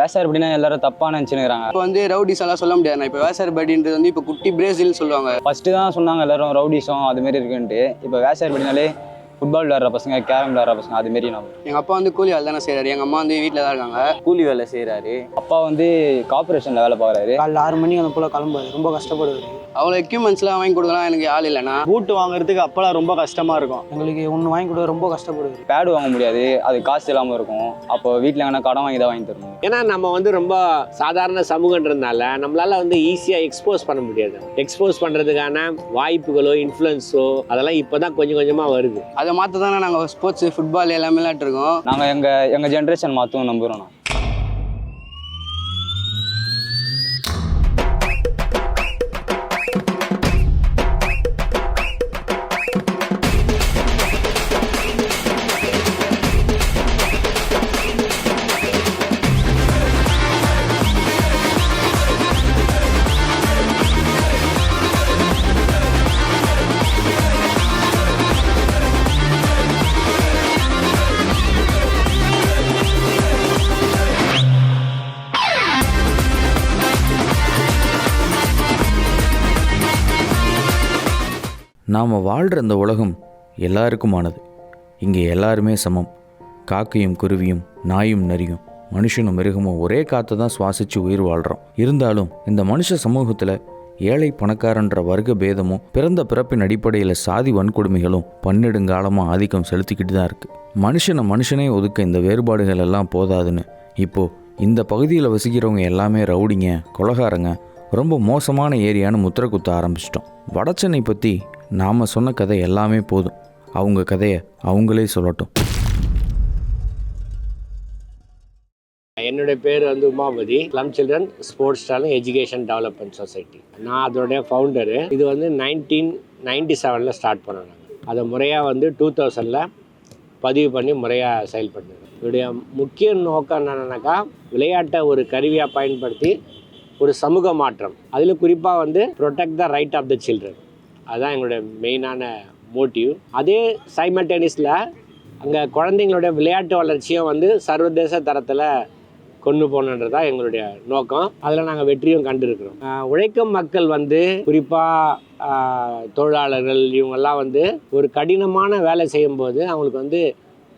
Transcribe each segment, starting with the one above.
வேசார் அப்படின்னா எல்லாரும் தப்பாக நினச்சினுக்கிறாங்க இப்போ வந்து ரவுடிஸ் எல்லாம் சொல்ல முடியாது இப்போ வேசார் படின்றது வந்து இப்போ குட்டி பிரேசில் சொல்லுவாங்க. ஃபஸ்ட்டு தான் சொன்னாங்க எல்லாரும் ரவுடிஸும் அது மாரி இருக்குன்ட்டு. இப்போ வேசார் அப்படின்னாலே ஃபுட்பால் விளையாடுற பசங்க கேரம் விளையாடுற பசங்க அது மாரி நம்ம எங்கள் அப்பா வந்து கூலி வேலை தானே செய்கிறாரு எங்கள் அம்மா வந்து வீட்டில் தான் இருக்காங்க. கூலி வேலை செய்கிறாரு அப்பா வந்து கார்பரேஷனில் வேலை பார்க்குறாரு. காலைல ஆறு மணிக்கு அந்த போல் கிளம்புவாரு. ரொம்ப கஷ்டப்படுவார். அவ்வளோ எக்யூப்மெண்ட்ஸ்லாம் வாங்கி கொடுக்கலாம் எனக்கு ஆள் இல்லைண்ணா பூட்டு வாங்குறதுக்கு அப்போலாம் ரொம்ப கஷ்டமா இருக்கும். எங்களுக்கு ஒன்று வாங்கி கொடுக்க ரொம்ப கஷ்டப்படுவார். பேடு வாங்க முடியாது. அது காசு இல்லாமல் இருக்கும். அப்போ வீட்டில் எங்கன்னா கடன் வாங்கி தான் வாங்கி தரணும். ஏன்னா நம்ம வந்து ரொம்ப சாதாரண சமூகன்றதுனால நம்மளால வந்து ஈஸியாக எக்ஸ்போஸ் பண்ண முடியாது. எக்ஸ்போஸ் பண்ணுறதுக்கான வாய்ப்புகளோ இன்ஃப்ளூயன்ஸோ அதெல்லாம் இப்போ தான் கொஞ்சம் கொஞ்சமாக வருது. அதை மாற்ற தானே நாங்கள் ஸ்போர்ட்ஸ் ஃபுட்பால் எல்லாமே விளையாட்டுருக்கோம் நாங்கள் எங்கள் எங்கள் ஜென்ரேஷன் மாற்றவும் நம்புகிறோம் நாம் வாழ்கிற இந்த உலகம் எல்லாருக்குமானது. இங்கே எல்லாருமே சமம். காக்கையும் குருவியும் நாயும் நரியும் மனுஷனும் மிருகமும் ஒரே காற்றை தான் சுவாசித்து உயிர் வாழ்கிறோம் இருந்தாலும் இந்த மனுஷ சமூகத்தில் ஏழை பணக்காரன்ற வர்க்க பேதமும் பிறந்த பிறப்பின் அடிப்படையில் சாதி வன்கொடுமைகளும் பன்னெடுங்காலமாக ஆதிக்கம் செலுத்திக்கிட்டு தான் இருக்குது மனுஷனை மனுஷனே ஒதுக்க இந்த வேறுபாடுகள் எல்லாம் போதாதுன்னு. இப்போது இந்த பகுதியில் வசிக்கிறவங்க எல்லாமே ரவுடிங்க கொலகாரங்க ரொம்ப மோசமான ஏரியான்னு முத்திர குத்த ஆரம்பிச்சிட்டோம். வடச்சென்னை பற்றி நாம் சொன்ன கதை எல்லாமே போதும். அவங்க கதையை அவங்களே சொல்லட்டும். என்னுடைய பேர் வந்து Umapathi. Slum children sports channel education development society நான் அதோடைய ஃபவுண்டரு இது வந்து நைன்டீன் நைன்டி செவனில் ஸ்டார்ட் பண்ணோம் அதை முறையாக வந்து டூ தௌசண்டில் பதிவு பண்ணி முறையாக செயல்படுது இதோடைய முக்கிய நோக்கம் என்னென்னாக்கா விளையாட்டை ஒரு கருவியாக பயன்படுத்தி ஒரு சமூக மாற்றம். அதில் குறிப்பாக வந்து protect the right of the children அதுதான் எங்களுடைய மெயினான மோட்டிவ். அதே சைமல்டேனியஸில் அங்கே குழந்தைங்களுடைய விளையாட்டு வளர்ச்சியும் வந்து சர்வதேச தரத்தில் கொண்டு போகணுன்றது தான் எங்களுடைய நோக்கம். அதில் நாங்கள் வெற்றியும் கண்டிருக்கிறோம். உழைக்கும் மக்கள் வந்து குறிப்பாக தொழிலாளர்கள் இவங்கெல்லாம் வந்து ஒரு கடினமான வேலை செய்யும்போது அவங்களுக்கு வந்து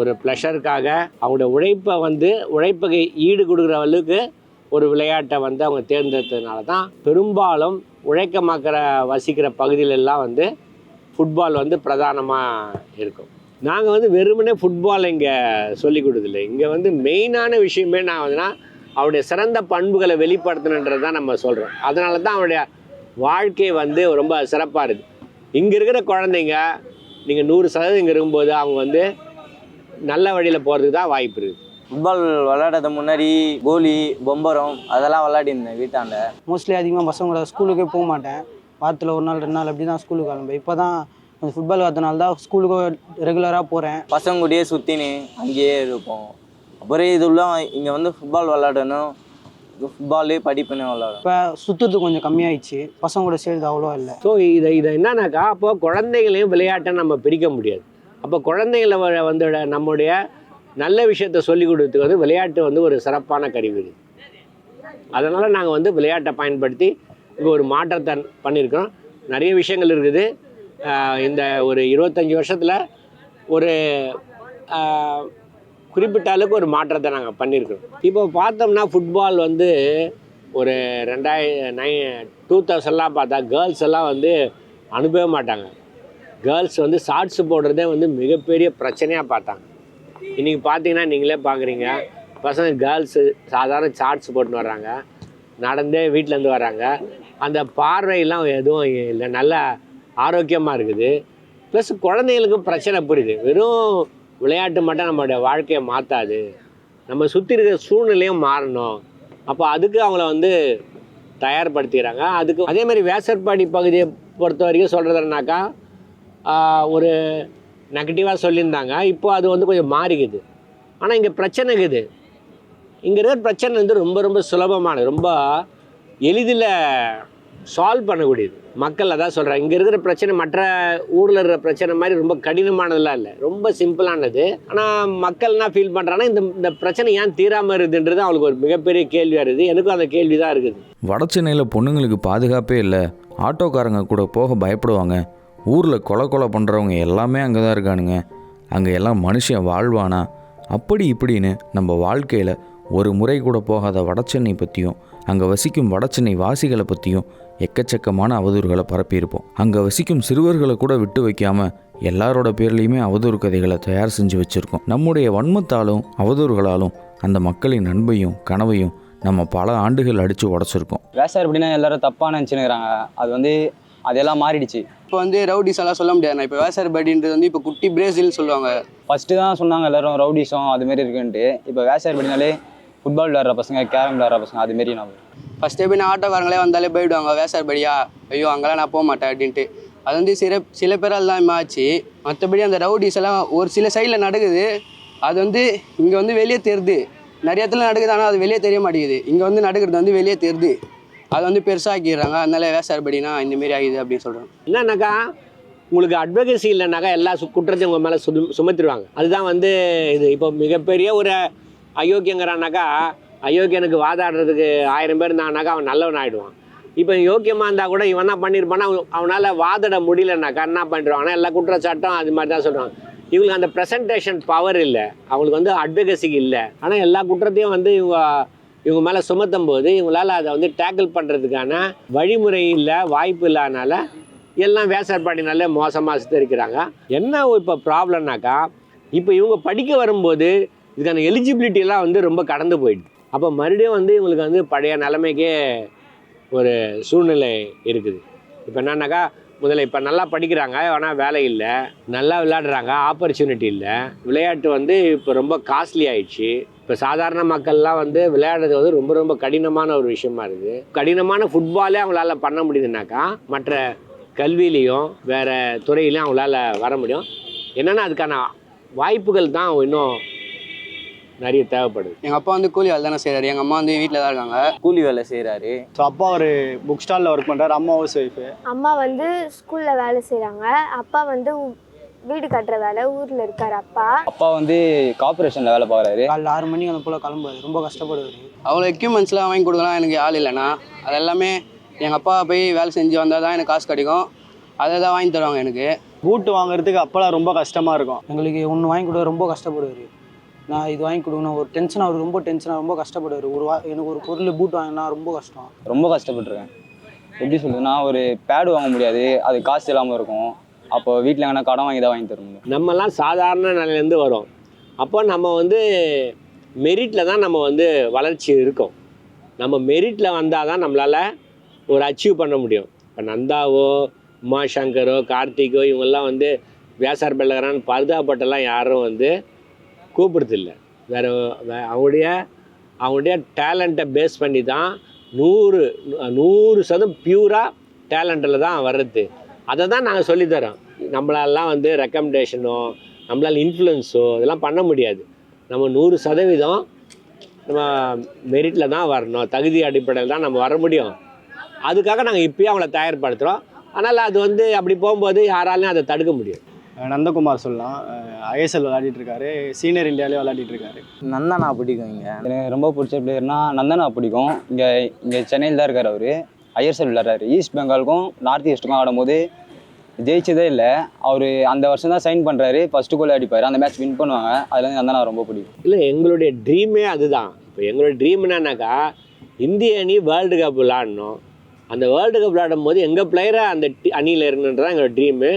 ஒரு ப்ளஷருக்காக அவங்களுடைய உழைப்பை வந்து உழைப்புக்கு ஈடு கொடுக்குற அளவுக்கு ஒரு விளையாட்டை வந்து அவங்க தேர்ந்தெடுத்ததுனால தான் பெரும்பாலும் உழைக்க மக்கற வசிக்கிற பகுதியிலெல்லாம் வந்து ஃபுட்பால் வந்து பிரதானமாக இருக்கும். நாங்கள் வந்து வெறுமனே ஃபுட்பால் இங்கே சொல்லி கொடுதில்ல இங்கே வந்து மெயினான விஷயமே நான் வந்துன்னா அவருடைய சிறந்த பண்புகளை வெளிப்படுத்தணுன்றது தான் நம்ம சொல்கிறோம் அதனால தான் அவருடைய வாழ்க்கை வந்து ரொம்ப சிறப்பாக இருக்குது இங்கே இருக்கிற குழந்தைங்க நீங்கள் நூறு சதவீதம் இங்கே இருக்கும்போது அவங்க வந்து நல்ல வழியில் போகிறதுக்கு தான் வாய்ப்பு இருக்குது ஃபுட்பால் விளையாடுறது முன்னாடி கோலி பொம்பரம் அதெல்லாம் விளையாடிருந்தேன் வீட்டாண்ட. மோஸ்ட்லி அதிகமாக பசங்களோட ஸ்கூலுக்கே போக மாட்டேன். வாரத்தில் ஒரு நாள் ரெண்டு நாள் அப்படி தான் ஸ்கூலுக்கு கிளம்புவேன். இப்போ தான் கொஞ்சம் ஃபுட்பால் கற்றுனால தான் ஸ்கூலுக்கும் ரெகுலராக போகிறேன் பசங்க கூடயே சுற்றினு அங்கேயே இருப்போம். அப்புறம் இதுலாம் இங்கே வந்து ஃபுட்பால் விளையாடணும். ஃபுட்பாலே படிப்புன்னு விளையாடும் இப்போ சுற்றுறது கொஞ்சம் கம்மியாயிடுச்சு. பசங்க கூட சேர்ந்து அவ்வளோ இல்லை. ஸோ இதை இதை என்னன்னாக்கா அப்போ குழந்தைகளையும் விளையாட்டை நம்ம பிரிக்க முடியாது. அப்போ குழந்தைகளை வ- வந்து நம்முடைய நல்ல விஷயத்த சொல்லிக் கொடுத்ததுக்கு வந்து விளையாட்டு வந்து ஒரு சிறப்பான கருவி அதனால் நாங்கள் வந்து விளையாட்டை பயன்படுத்தி இங்கே ஒரு மாற்றத்தை பண்ணியிருக்கிறோம் நிறைய விஷயங்கள் இருக்குது. இந்த ஒரு இருபத்தஞ்சி வருஷத்தில் ஒரு குறிப்பிட்ட அளவுக்கு ஒரு மாற்றத்தை நாங்கள் பண்ணியிருக்கிறோம் இப்போ பார்த்தோம்னா ஃபுட்பால் வந்து ஒரு ரெண்டாய நை டூ தௌசண்ட்லாம் பார்த்தா கேர்ள்ஸ் எல்லாம் வந்து அனுப்பவே மாட்டாங்க. கேர்ள்ஸ் வந்து ஷார்ட்ஸ் போடுறதே வந்து மிகப்பெரிய பிரச்சனையாக பார்த்தாங்க. இன்றைக்கி பார்த்தீங்கன்னா நீங்களே பார்க்குறீங்க பசங்க கேர்ள்ஸு சாதாரண சார்ட்ஸ் போட்டுன்னு வர்றாங்க. நடந்தே வீட்டிலேருந்து வர்றாங்க. அந்த பார்வையெல்லாம் எதுவும் இல்லை. நல்ல ஆரோக்கியமாக இருக்குது. ப்ளஸ் குழந்தைங்களுக்கும் பிரச்சனை புரியுது. வெறும் விளையாட்டு மட்டும் நம்மளுடைய வாழ்க்கையை மாற்றாது நம்ம சுற்றி இருக்கிற சூழ்நிலையும் மாறணும். அப்போ அதுக்கு அவங்கள வந்து தயார்படுத்திக்கிறாங்க. அதுக்கு அதே மாதிரி வேசற்பாடி பகுதியை பொறுத்த வரைக்கும் சொல்கிறதுனாக்கா ஒரு நெகட்டிவாக சொல்லியிருந்தாங்க. இப்போ அது வந்து கொஞ்சம் மாறிக்குது. ஆனால் இங்கே பிரச்சனை இருக்குது. இங்கே இருக்கிற பிரச்சனை வந்து ரொம்ப ரொம்ப சுலபமானது. ரொம்ப எளிதில் சால்வ் பண்ணக்கூடியது. மக்கள் அதான் சொல்கிறாங்க இங்கே இருக்கிற பிரச்சனை மற்ற ஊரில் இருக்கிற பிரச்சனை மாதிரி ரொம்ப கடினமானதெல்லாம் இல்லை. ரொம்ப சிம்பிளானது. ஆனால் மக்கள்லாம் ஃபீல் பண்ணுறாங்கன்னா இந்த இந்த பிரச்சனை ஏன் தீராமல் இருக்குதுன்றது அவங்களுக்கு ஒரு மிகப்பெரிய கேள்வியாக இருக்குது. எனக்கும் அந்த கேள்வி தான் இருக்குது. வட சென்னையில் பொண்ணுங்களுக்கு பாதுகாப்பே இல்லை. ஆட்டோக்காரங்க கூட போக பயப்படுவாங்க. ஊரில் கொலை கொலை பண்ணுறவங்க எல்லாமே அங்கே தான் இருக்கானுங்க. அங்கே எல்லாம் மனுஷன் வாழ்வானா? அப்படி இப்படின்னு நம்ம வாழ்க்கையில் ஒரு முறை கூட போகாத வடச்சென்னை பற்றியும் அங்கே வசிக்கும் வடச்சென்னை வாசிகளை பற்றியும் எக்கச்சக்கமான அவதூறுகளை பரப்பியிருப்போம். அங்கே வசிக்கும் சிறுவர்களை கூட விட்டு வைக்காமல் எல்லாரோட பேர்லேயுமே அவதூறு கதைகளை தயார் செஞ்சு வச்சுருக்கோம். நம்முடைய வன்மத்தாலும் அவதூறுகளாலும் அந்த மக்களின் அன்பையும் கனவையும் நம்ம பல ஆண்டுகள் அடித்து உடச்சிருக்கோம். வேசார் எப்படின்னா எல்லாரும் தப்பாக நினச்சினுக்கிறாங்க அது வந்து அதெல்லாம் மாறிடுச்சு. இப்போ வந்து ரவுடிஸ் எல்லாம் சொல்ல முடியாது இப்போ வேசார் படின்றது வந்து இப்போ குட்டி பிரேசில் சொல்லுவாங்க. ஃபஸ்ட்டு தான் சொன்னாங்க எல்லாரும் ரவுடிசம் அதுமாரி இருக்குன்ட்டு. இப்போ வேசார் படினாலே ஃபுட்பால் விளையாடுற பசங்க கேரம் விளையாடுற பசங்க அதுமாரி நான் ஃபஸ்ட்டு போய் நான் ஆட்டோக்காரங்களே வந்தாலே போயிடுவாங்க. வேசார் படியா ஐயோ அங்கெல்லாம் நான் போக மாட்டேன் அப்படின்ட்டு. அது வந்து சில சில பேரால் தான் ஆச்சு மற்றபடி அந்த ரவுடிஸ் எல்லாம் ஒரு சில சைடில் நடக்குது. அது வந்து இங்கே வந்து வெளியே தெரியுது. நிறைய இடத்துல நடக்குது ஆனால் அது வெளியே தெரிய மாட்டேங்குது. இங்கே வந்து நடக்கிறது வந்து வெளியே தெரியுது. அது வந்து பெருசாக்கிடுறாங்க. அதனால வேசார் படினா இந்தமாரி ஆகுது அப்படின்னு சொல்கிறாங்க என்னன்னாக்கா உங்களுக்கு அட்வகசி இல்லைனாக்கா எல்லா சு குற்றத்தையும் உங்கள் மேலே சும சுமத்திடுவாங்க அதுதான் வந்து இது. இப்போ மிகப்பெரிய ஒரு அயோக்கியங்கிறானாக்கா அயோக்கியனுக்கு வாதாடுறதுக்கு ஆயிரம் பேர் இருந்தாங்கனாக்கா அவன் நல்லவன் ஆகிடுவான் இப்போ யோக்கியமாக இருந்தால் கூட இவன் என்ன பண்ணியிருப்பானா அவனால் வாதிட முடியலனாக்கா என்ன பண்ணிடுவாங்கன்னா எல்லா குற்றச்சாட்டும் அது மாதிரி தான் சொல்கிறாங்க இவங்களுக்கு அந்த ப்ரெசன்டேஷன் பவர் இல்லை. அவங்களுக்கு வந்து அட்வொகேசிக்கு இல்லை. ஆனால் எல்லா குற்றத்தையும் வந்து இவங்க இவங்க மேலே சுமத்தும் போது இவங்களால் அதை வந்து டேக்கிள் பண்ணுறதுக்கான வழிமுறை இல்லை வாய்ப்பு இல்லாதனால எல்லாம் வேசற்பாடினாலே மோசமாக சித்தரிக்கிறாங்க. என்ன இப்போ ப்ராப்ளம்னாக்கா இப்போ இவங்க படிக்க வரும்போது இதுக்கான எலிஜிபிலிட்டியெல்லாம் வந்து ரொம்ப கடந்து போயிடுது. அப்போ மறுபடியும் வந்து இவங்களுக்கு வந்து பழைய நிலைமைக்கே ஒரு சூழ்நிலை இருக்குது. இப்போ என்னன்னாக்கா முதல்ல இப்போ நல்லா படிக்கிறாங்க ஆனால் வேலை இல்லை நல்லா விளையாடுறாங்க ஆப்பர்ச்சுனிட்டி இல்லை விளையாட்டு வந்து இப்போ ரொம்ப காஸ்ட்லி ஆயிடுச்சு. இப்போ சாதாரண மக்கள்லாம் வந்து விளையாடுறது வந்து ரொம்ப ரொம்ப கடினமான ஒரு விஷயமா இருக்குது கடினமான ஃபுட்பாலே அவங்களால பண்ண முடியுதுனாக்கா மற்ற கல்வியிலையும் வேற துறையிலையும் அவங்களால வர முடியும். என்னென்னா அதுக்கான வாய்ப்புகள் தான் இன்னும் நிறைய தேவைப்படுது. எங்கள் அப்பா வந்து கூலி வேலை தானே செய்கிறாரு எங்கள் அம்மா வந்து வீட்டில் தான் இருக்காங்க. கூலி வேலை செய்கிறாரு ஸோ அப்பா ஒரு புக் ஸ்டாலில் ஒர்க் பண்ணுறாரு அம்மா ஹவுஸ் ஒய்ஃபு அம்மா வந்து ஸ்கூலில் வேலை செய்கிறாங்க அப்பா வந்து வீடு கட்டுற வேலை ஊரில் இருக்கார் அப்பா. அப்பா வந்து கார்பரேஷனில் வேலை பார்க்குறாரு. காலைல ஆறு மணிக்கு அந்த போல் கிளம்புவாரு. ரொம்ப கஷ்டப்படுவார். அவ்வளோ எக்யூப்மெண்ட்ஸ்லாம் வாங்கி கொடுக்கலாம் எனக்கு ஆள் இல்லைண்ணா அது எல்லாமே எங்கள் அப்பா போய் வேலை செஞ்சு வந்தால் தான் எனக்கு காசு கிடைக்கும். அதை தான் வாங்கி தருவாங்க எனக்கு. பூட்டு வாங்குறதுக்கு அப்போலாம் ரொம்ப கஷ்டமாக இருக்கும். எங்களுக்கு ஒன்று வாங்கி கொடுக்க ரொம்ப கஷ்டப்படுவார். நான் இது வாங்கி கொடுக்கணும். ஒரு டென்ஷன் அவர் ரொம்ப டென்ஷனாக ரொம்ப கஷ்டப்படுவார். ஒரு வா எனக்கு ஒரு பொருள் பூட் வாங்கினா ரொம்ப கஷ்டம். ரொம்ப கஷ்டப்பட்டுருக்கேன். எப்படி சொல்றதுன்னா ஒரு பேடு வாங்க முடியாது. அது காசு இல்லாமல் இருக்கும். அப்போ வீட்டில் எங்கன்னா கடன் வாங்கி தான் வாங்கி தருவோம் நம்மலாம் சாதாரண நிலையிலேருந்து வரோம். அப்போ நம்ம வந்து மெரிட்டில் தான் நம்ம வந்து வளர்ச்சி இருக்கோம். நம்ம மெரிட்டில் வந்தால் தான் நம்மளால் ஒரு அச்சீவ் பண்ண முடியும். இப்போ நந்தாவோ உமா சங்கரோ கார்த்திகோ இவங்கெல்லாம் வந்து வியாசார் பெல்லகரான் பரிதாபப்பட்டெல்லாம் யாரும் வந்து கூப்பிடுறதில்ல. வேறு அவங்களுடைய அவங்களுடைய டேலண்ட்டை பேஸ் பண்ணி தான் நூறு நூறு சதம் பியூராக டேலண்ட்டில் தான் வர்றது. அதை தான் நாங்கள் சொல்லித்தரோம். நம்மளாலாம் வந்து ரெக்கமெண்டேஷனோ நம்மளால் இன்ஃப்ளூயன்ஸோ இதெல்லாம் பண்ண முடியாது. நம்ம நூறு சதவீதம் நம்ம மெரிட்டில் தான் வரணும். தகுதி அடிப்படையில் தான் நம்ம வர முடியும். அதுக்காக நாங்கள் இப்பயே அவங்கள தயார்படுத்துகிறோம் ஆனால் அது வந்து அப்படி போகும்போது யாராலையும் அதை தடுக்க முடியும் நந்தகுமார் சொல்லலாம். ஐஎஸ்எல் விளையாடிட்டு இருக்காரு. சீனியர் இந்தியாவிலே விளையாடிட்டு இருக்காரு. நந்தனா பிடிக்கும் இங்கே. எனக்கு ரொம்ப பிடிச்ச பிளேயர்னா நந்தனா பிடிக்கும். இங்கே இங்கே சென்னையில் தான் இருக்கார் அவர். ஐஎஸ்எல் விளையாடுறாரு. ஈஸ்ட் பெங்காலுக்கும் நார்த் ஈஸ்ட்டுக்கும் ஆடும்போது ஜெயிச்சதே இல்லை. அவர் அந்த வருஷம் தான் சைன் பண்ணுறாரு ஃபஸ்ட்டு கோல் அடிப்பார். அந்த மேட்ச் வின் பண்ணுவாங்க. அதுலேருந்து நந்தனா ரொம்ப பிடிக்கும். இல்லை எங்களுடைய ட்ரீமே அதுதான். இப்போ எங்களுடைய ட்ரீம் என்னன்னாக்கா இந்திய அணி வேர்ல்டு கப் விளாடணும் அந்த வேர்ல்டு கப் விளாடும் போது எங்கள் பிளேயரை அந்த அணியில் இருக்கணுன்றது எங்களோட ட்ரீமு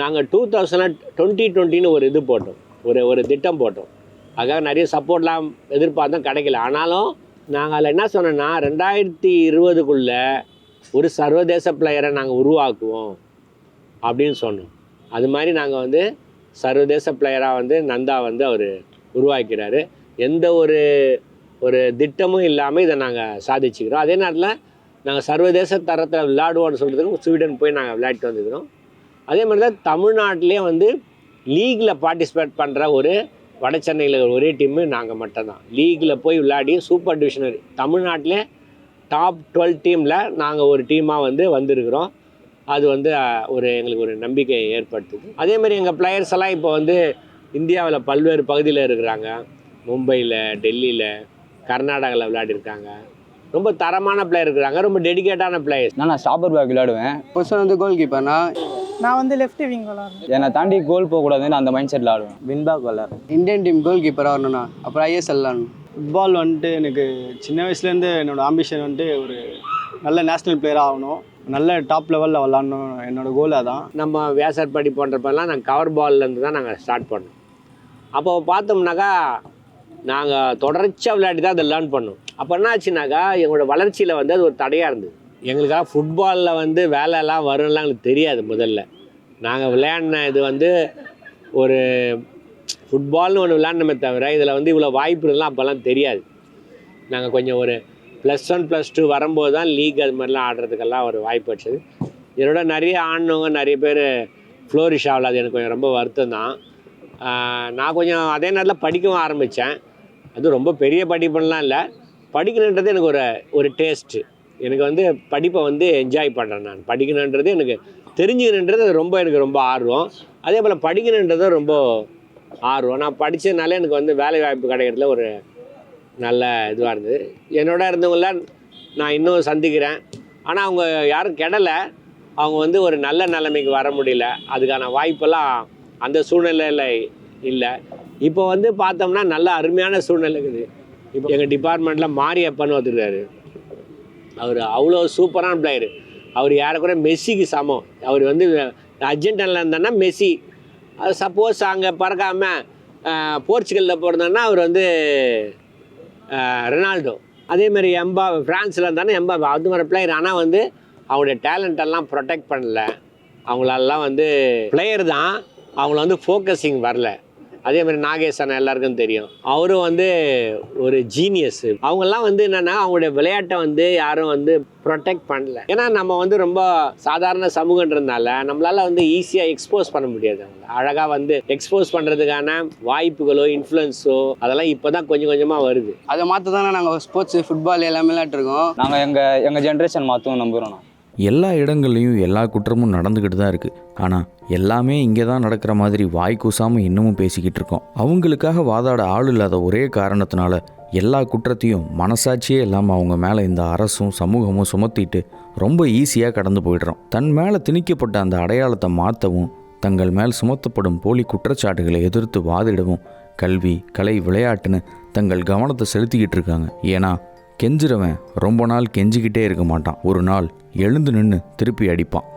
நாங்கள் டூ தௌசண்ட் டுவெண்ட்டி டுவெண்ட்டின்னு ஒரு இது போட்டோம். ஒரு ஒரு திட்டம் போட்டோம். அதுக்காக நிறைய சப்போர்ட்லாம் எதிர்பார்த்தோம். கிடைக்கல. ஆனாலும் நாங்கள் அதில் என்ன சொன்னோன்னா ரெண்டாயிரத்தி இருபதுக்குள்ளே ஒரு சர்வதேச பிளேயரை நாங்கள் உருவாக்குவோம் அப்படின்னு சொன்னோம். அது மாதிரி நாங்கள் வந்து சர்வதேச பிளேயராக வந்து நந்தா வந்து அவர் உருவாக்கிறாரு. எந்த ஒரு ஒரு திட்டமும் இல்லாமல் இதை நாங்கள் சாதிச்சுக்கிறோம். அதே நேரத்தில் நாங்கள் சர்வதேச தரத்தில் விளையாடுவோம்னு சொல்கிறதுக்கு ஸ்வீடன் போய் நாங்கள் விளையாடிட்டு வந்துக்கிறோம் அதே மாதிரி தான் தமிழ்நாட்டிலே வந்து லீகில் பார்ட்டிசிபேட் பண்ணுற ஒரு வட சென்னையில் ஒரே டீம்மு நாங்கள் மட்டும்தான். லீகில் போய் விளையாடி சூப்பர் டிவிஷனரி தமிழ்நாட்டிலே டாப் டுவெல் டீமில் நாங்கள் ஒரு டீமாக வந்து வந்திருக்கிறோம். அது வந்து ஒரு எங்களுக்கு ஒரு நம்பிக்கை ஏற்படுத்துது. அதே மாதிரி எங்கள் பிளேயர்ஸ் எல்லாம் இப்போ வந்து இந்தியாவில் பல்வேறு பகுதியில் இருக்கிறாங்க. மும்பையில் டெல்லியில் கர்நாடகாவில் விளையாடிருக்காங்க. ரொம்ப தரமான பிளேயர் இருக்கிறாங்க. ரொம்ப டெடிகேட்டான பிளேயர்ஸ் நான் ஸ்டாப்பர் பேக் விளையாடுவேன். பொசிஷன் வந்து கோல் கீப்பர்னா நான் வந்து லெஃப்ட் விங் விளாட்றேன் என்னை தாண்டி கோல் போகக்கூடாதுன்னு அந்த மைண்ட் செட்டில் ஆடுவேன். வின்பேக் விளாட்றேன் இந்தியன் டீம் கோல் கீப்பராக வரணும்ண்ணா அப்புறம் ஐஎஸ்எல் விளாடணும் ஃபுட்பால் வந்துட்டு எனக்கு சின்ன வயசுலேருந்து என்னோடய ஆம்பிஷன் வந்துட்டு ஒரு நல்ல நேஷ்னல் பிளேயராக ஆகணும். நல்ல டாப் லெவலில் விளாட்ணும். என்னோடய கோல் அதான். நம்ம வேசற்படி போன்றப்பெல்லாம் நாங்கள் கவர் பால்லேருந்து தான் நாங்கள் ஸ்டார்ட் பண்ணோம். அப்போ பார்த்தோம்னாக்கா நாங்கள் தொடர்ச்சியாக விளையாடி தான் அதை லேர்ன் பண்ணோம். அப்போ என்ன ஆச்சுனாக்கா எங்களோட வளர்ச்சியில் வந்து அது ஒரு தடையாக இருந்தது. எங்களுக்காக ஃபுட்பாலில் வந்து வேலைலாம் வரும்லாம் எங்களுக்கு தெரியாது முதல்ல. நாங்கள் விளையாடின இது வந்து ஒரு ஃபுட்பால்னு ஒன்று விளையாடணுமே தவிர இதில் வந்து இவ்வளோ வாய்ப்புகள்லாம் அப்போல்லாம் தெரியாது. நாங்கள் கொஞ்சம் ஒரு ப்ளஸ் ஒன் ப்ளஸ் டூ வரும்போது தான் லீக் அது மாதிரிலாம் ஆடுறதுக்கெல்லாம் ஒரு வாய்ப்பு வச்சது. என்னோட நிறைய ஆடினவங்க நிறைய பேர் ஃப்ளோரிஷ் ஆகல. அது எனக்கு கொஞ்சம் ரொம்ப வருத்தம் தான் நான் கொஞ்சம் அதே நேரத்தில் படிக்கவும் ஆரம்பித்தேன் அது ரொம்ப பெரிய படிப்புலாம் இல்லை. படிக்கணுன்றது எனக்கு ஒரு ஒரு டேஸ்ட்டு எனக்கு வந்து படிப்பை வந்து என்ஜாய் பண்ணுறேன் நான். படிக்கணுன்றது எனக்கு தெரிஞ்சுக்கணுன்றது ரொம்ப எனக்கு ரொம்ப ஆர்வம். அதே போல் படிக்கணுன்றது ரொம்ப ஆர்வம். நான் படித்ததுனால எனக்கு வந்து வேலை வாய்ப்பு கிடைக்கிறதுல ஒரு நல்ல இதுவாக இருந்தது. என்னோட இருந்தவங்கள நான் இன்னும் சந்திக்கிறேன். ஆனால் அவங்க யாரும் கெடலை. அவங்க வந்து ஒரு நல்ல நிலைமைக்கு வர முடியல. அதுக்கான வாய்ப்பெல்லாம் அந்த சூழ்நிலையில் இல்லை. இப்போ வந்து பார்த்தோம்னா நல்ல அருமையான சூழ்நிலை இருக்குது. இப்போ எங்கள் டிபார்ட்மெண்ட்டில் மாரியப்பன்னு வந்துருக்காரு அவர் அவ்வளோ சூப்பரான பிளேயரு. அவர் யாருக்குற மெஸ்ஸிக்கு சமம். அவர் வந்து அர்ஜென்டினாவில் இருந்தான்னா மெஸ்ஸி. சப்போஸ் அங்கே பறக்காமல் போர்ச்சுகலில் பிறந்தான்னா அவர் வந்து ரெனால்டோ. அதேமாதிரி அதே மாதிரி எம்பா ஃப்ரான்ஸில் இருந்தாலும் எம்பா அது மாதிரி பிளேயர் ஆனால் வந்து அவங்களுடைய டேலண்ட்டெல்லாம் ப்ரொடெக்ட் பண்ணல. அவங்களெல்லாம் வந்து பிளேயர் தான் அவங்கள வந்து ஃபோக்கஸிங் வரல. அதே மாதிரி நாகேசன் எல்லாருக்கும் தெரியும். அவரும் வந்து ஒரு ஜீனியஸ் அவங்கெல்லாம் வந்து என்னென்னா அவங்களுடைய விளையாட்டை வந்து யாரும் வந்து ப்ரொடெக்ட் பண்ணல. ஏன்னா நம்ம வந்து ரொம்ப சாதாரண சமூகன்றதுனால நம்மளால வந்து ஈஸியாக எக்ஸ்போஸ் பண்ண முடியாது. அழகாக வந்து எக்ஸ்போஸ் பண்ணுறதுக்கான வாய்ப்புகளோ இன்ஃப்ளூயன்ஸோ அதெல்லாம் இப்போ தான் கொஞ்சம் கொஞ்சமாக வருது. அதை மாற்ற தானே நாங்கள் ஸ்போர்ட்ஸு ஃபுட்பால் எல்லாமே விளையாட்டுருக்கோம் நாங்கள் எங்கள் எங்கள் ஜென்ரேஷன் மாற்றும் நம்புகிறோம் நான் எல்லா இடங்கள்லையும் எல்லா குற்றமும் நடந்துக்கிட்டு தான் இருக்குது ஆனால் எல்லாமே இங்கே தான் நடக்கிற மாதிரி வாய் கூசாமல் இன்னமும் பேசிக்கிட்டு இருக்கோம். அவங்களுக்காக வாதாட ஆள் இல்லாத ஒரே காரணத்தினால எல்லா குற்றத்தையும் மனசாட்சியே இல்லாமல் அவங்க மேலே இந்த அரசும் சமூகமும் சுமத்திட்டு ரொம்ப ஈஸியாக கடந்து போயிடுறோம். தன் மேலே திணிக்கப்பட்ட அந்த அடையாளத்தை மாற்றவும் தங்கள் மேல் சுமத்தப்படும் போலி குற்றச்சாட்டுகளை எதிர்த்து வாதிடவும் கல்வி கலை விளையாட்டுன்னு தங்கள் கவனத்தை செலுத்திக்கிட்டு இருக்காங்க. ஏன்னா கெஞ்சுறவன் ரொம்ப நாள் கெஞ்சிக்கிட்டே இருக்க மாட்டான். ஒரு நாள் எழுந்து நின்று திருப்பி அடிப்பான்.